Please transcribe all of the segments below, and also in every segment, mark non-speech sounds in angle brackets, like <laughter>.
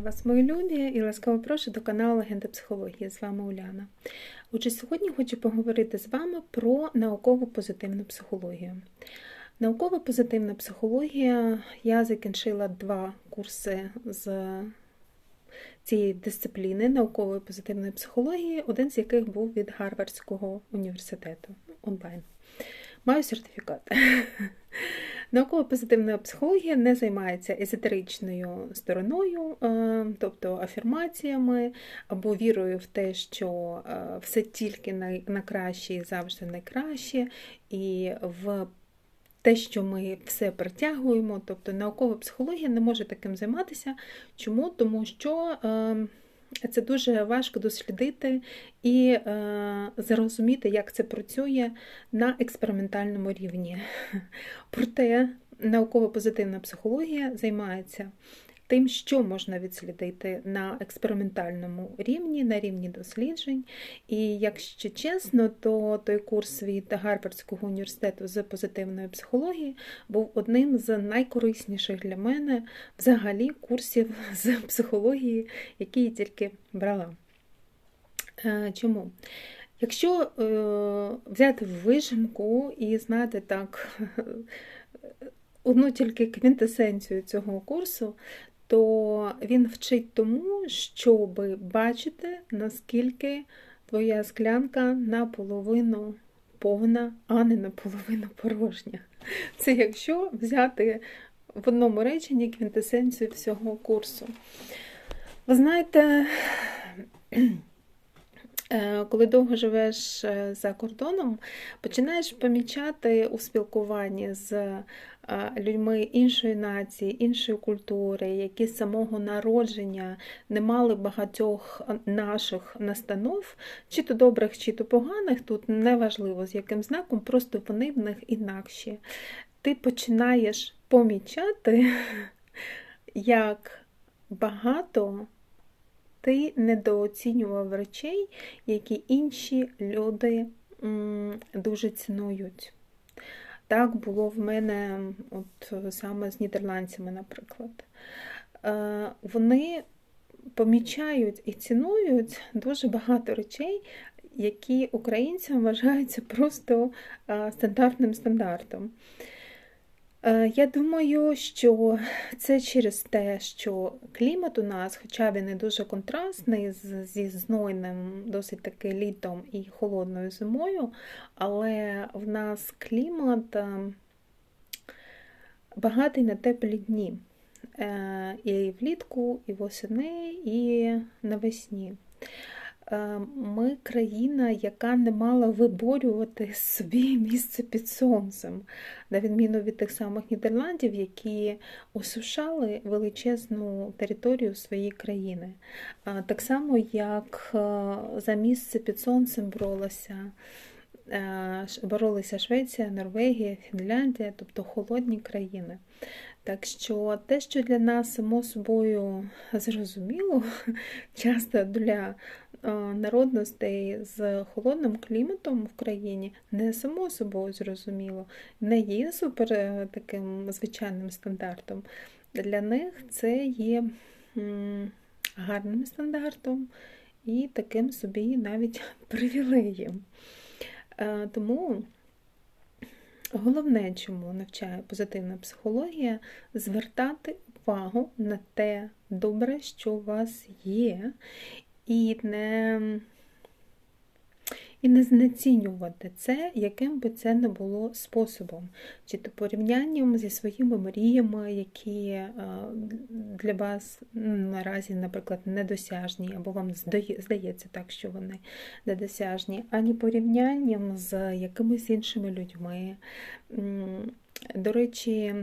вас, мої любі, і ласкаво прошу до каналу Легенда психології. З вами Уляна. Отже, сьогодні хочу поговорити з вами про науково позитивну психологію. Наукова позитивна психологія. Я закінчила два курси з цієї дисципліни наукової позитивної психології, один з яких був від Гарвардського університету онлайн. Маю сертифікат. <laughs> Наукова позитивна психологія не займається езотеричною стороною, е, тобто афірмаціями або вірою в те, що е, все тільки на краще і завжди найкраще, і в те, що ми все притягуємо, тобто наукова психологія не може таким займатися. Чому? Тому що е, це дуже важко дослідити і е, зрозуміти, як це працює на експериментальному рівні. Проте науково-позитивна психологія займається тим, що можна відслідити на експериментальному рівні, на рівні досліджень. І якщо чесно, то той курс від Гарвардського університету з позитивної психології був одним з найкорисніших для мене взагалі курсів <laughs> з психології, які я тільки брала. Е, чому? Якщо е, взяти вижимку і знати так <laughs> одну тільки квінтесенцію цього курсу, то він вчить тому, щоб бачити, наскільки твоя склянка наполовину повна, а не наполовину порожня. Це якщо взяти в одному реченні квінтесенцію всього курсу. Ви знаєте, е, коли довго живеш е, за кордоном, починаєш помічати у спілкуванні з людьми іншої нації, іншої культури, які з самого народження не мали багатьох наших настанов, чи то добрих, чи то поганих, тут неважливо з яким знаком, просто вони в них інакші. Ти починаєш помічати, <laughs> як багато ти недооцінював речей, які інші люди дуже цінують. Так було в мене от саме з нідерландцями, наприклад. Е, вони помічають і цінують дуже багато речей, які українцям вважаються просто е, стандартним стандартом. Е, я думаю, що це через те, що клімат у нас, хоча він і дуже контрастний, зі знойним досить таки літом і холодною зимою, але в нас клімат е, багатий на теплі дні. Е, і влітку, і восени, і навесні. Е, ми країна, яка не мала виборювати собі місце під сонцем, на відміну від тих самих Нідерландів, які осушали величезну територію своєї країни. Е, так само, як е, за місце під сонцем боролася. Боролися Швеція, Норвегія, Фінляндія, тобто холодні країни. Так що те, що для нас само собою зрозуміло, <laughs> часто для народностей з холодним кліматом в країні не само собою зрозуміло, не є супер е, таким звичайним стандартом. Для них це є гарним стандартом і таким собі навіть <laughs> привілеєм. Е, тому Головне, чому навчає позитивна психологія, звертати увагу на те добре, що у вас є, і не і не знецінювати це, яким би це не було способом, чи то порівнянням зі своїми мріями, які е, для вас наразі, наприклад, недосяжні, або вам здається так, що вони недосяжні, ані порівнянням з якимись іншими людьми. До речі,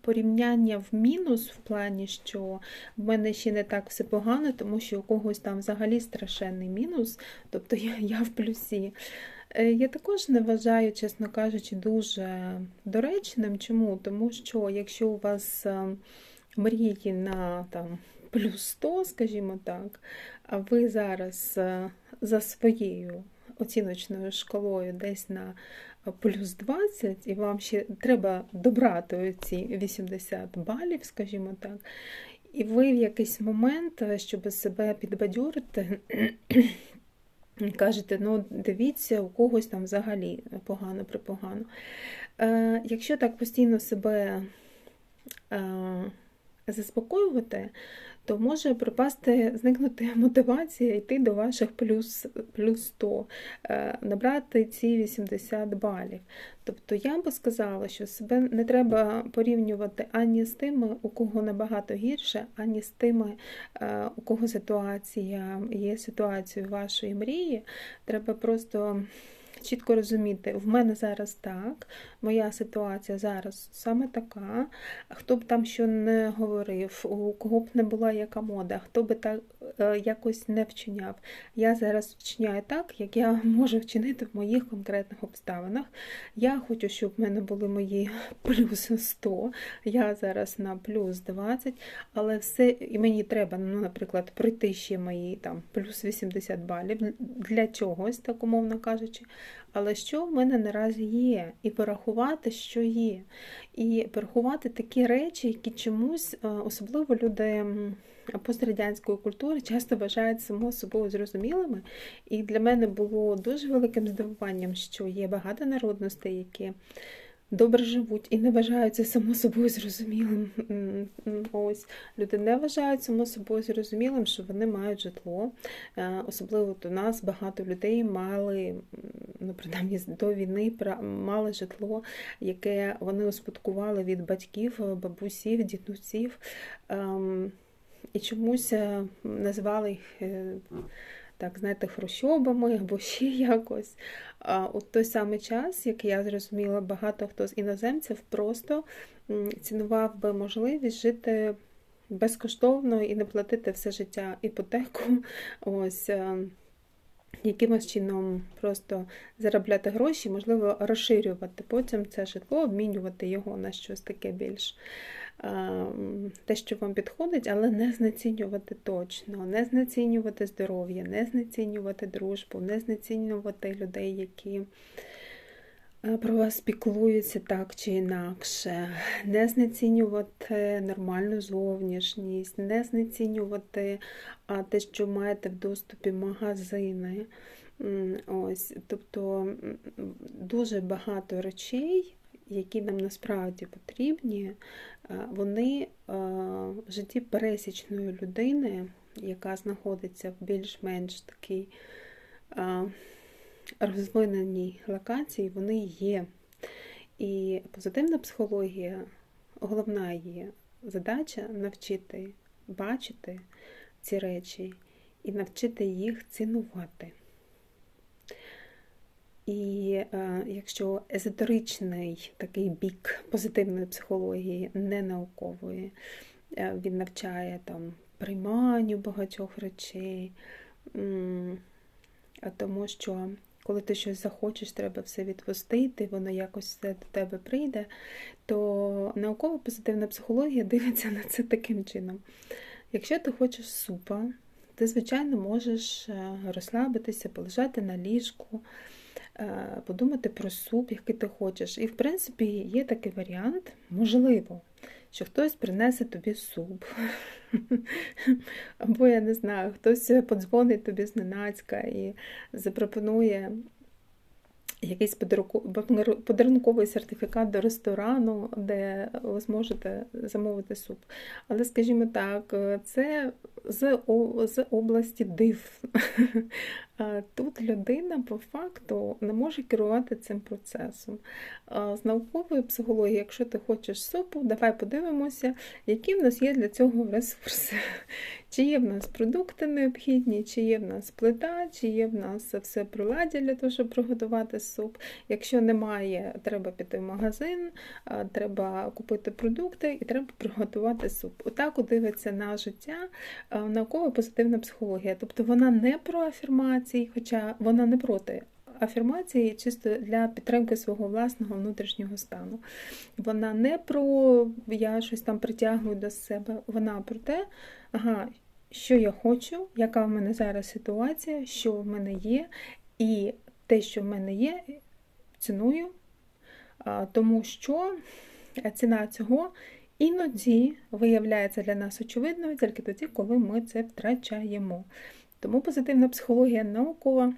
порівняння в мінус в плані, що в мене ще не так все погано, тому що у когось там взагалі страшенний мінус, тобто я, я в плюсі. Е, я також не вважаю, чесно кажучи, дуже доречним. Чому? Тому що якщо у вас е, мрії на там, плюс 100, скажімо так, а ви зараз е, за своєю оціночною шкалою десь на плюс 20, і вам ще треба добрати ці 80 балів, скажімо так. І ви в якийсь момент, щоб себе підбадьорити, <clears throat> кажете, ну дивіться, у когось там взагалі погано припогано. Е, Якщо так постійно себе е, заспокоювати, то може припасти, зникнути <laughs> мотивація йти до ваших плюс плюс 100, е, набрати ці 80 балів. Тобто я би сказала, що себе не треба порівнювати ані з тими, у кого набагато гірше, ані з тими, е, у кого ситуація є ситуацією вашої мрії. Треба просто чітко розуміти, в мене зараз так, моя ситуація зараз саме така. Хто б там що не говорив, у кого б не була яка мода, хто би так е, якось не вчиняв. Я зараз вчиняю так, як я <laughs> можу вчинити в моїх конкретних обставинах. Я хочу, щоб в мене були мої <laughs> плюс 100, я зараз на плюс 20, але все, і мені треба, ну, наприклад, пройти ще мої там плюс 80 балів для чогось, так умовно кажучи. Але що в мене наразі є? І порахувати, що є. І порахувати такі речі, які чомусь, е, особливо люди пострадянської культури, часто вважають само собою зрозумілими. І для мене було дуже великим здивуванням, що є багато народностей, які добре живуть і не вважають це само собою зрозумілим. Ось люди не вважають само собою зрозумілим, що вони мають житло. Е, особливо у нас багато людей мали, ну принаймні до війни, мали житло, яке вони успадкували від батьків, бабусів, дідусів. Ем, і чомусь е, називали їх е, так, знаєте, хрущобами або ще якось. А у той самий час, як я зрозуміла, багато хто з іноземців просто цінував би можливість жити безкоштовно і не платити все життя іпотеку. <laughs> Ось е, якимось чином просто заробляти гроші, можливо, розширювати потім це житло, обмінювати його на щось таке більш те, що вам підходить, але не знецінювати точно, не знецінювати здоров'я, не знецінювати дружбу, не знецінювати людей, які про вас піклуються так чи інакше, не знецінювати нормальну зовнішність, не знецінювати те, що маєте в доступі магазини. Ось, Тобто дуже багато речей, які нам насправді потрібні, вони в житті пересічної людини, яка знаходиться в більш-менш такій розвиненій локації, вони є. І позитивна психологія, головна її задача навчити бачити ці речі і навчити їх цінувати. І е, якщо езотеричний такий бік позитивної психології, не наукової, е, він навчає там прийманню багатьох речей, а тому що коли ти щось захочеш, треба все відпустити, воно якось все до тебе прийде, то наукова позитивна психологія <laughs> дивиться на це таким чином. Якщо ти хочеш супа, ти, звичайно, можеш е, розслабитися, полежати на ліжку. Е, подумати про суп, який ти хочеш. І, в принципі, є такий варіант, можливо, що хтось принесе тобі суп. <laughs> Або, я не знаю, хтось подзвонить тобі зненацька і запропонує якийсь подарунковий сертифікат до ресторану, де ви зможете замовити суп. Але, скажімо так, це з з області див. <laughs> Тут людина по факту не може керувати цим процесом. З наукової психології, якщо ти хочеш супу, давай подивимося, які в нас є для цього ресурси. Чи є в нас продукти необхідні, чи є в нас плита, чи є в нас все приладдя для того, щоб приготувати суп. Якщо немає, треба піти в магазин, треба купити продукти і треба приготувати суп. Отак дивиться на життя наукова позитивна психологія. Тобто вона не про афірмації, хоча вона не проти. Афірмації чисто для підтримки свого власного внутрішнього стану. Вона не про я щось там притягую до себе, вона про те, ага, що я хочу, яка в мене зараз ситуація, що в мене є, і те, що в мене є, ціную, тому що ціна цього іноді виявляється для нас очевидною тільки тоді, коли ми це втрачаємо. Тому позитивна психологія наукова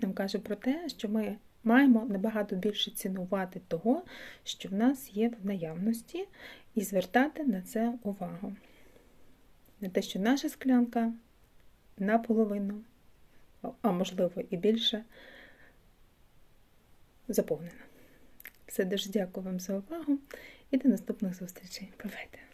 нам каже про те, що ми маємо набагато більше цінувати того, що в нас є в наявності, і звертати на це увагу. На те, що наша склянка наполовину, а можливо і більше, заповнена. Все дуже дякую вам за увагу і до наступних зустрічей. Бувайте!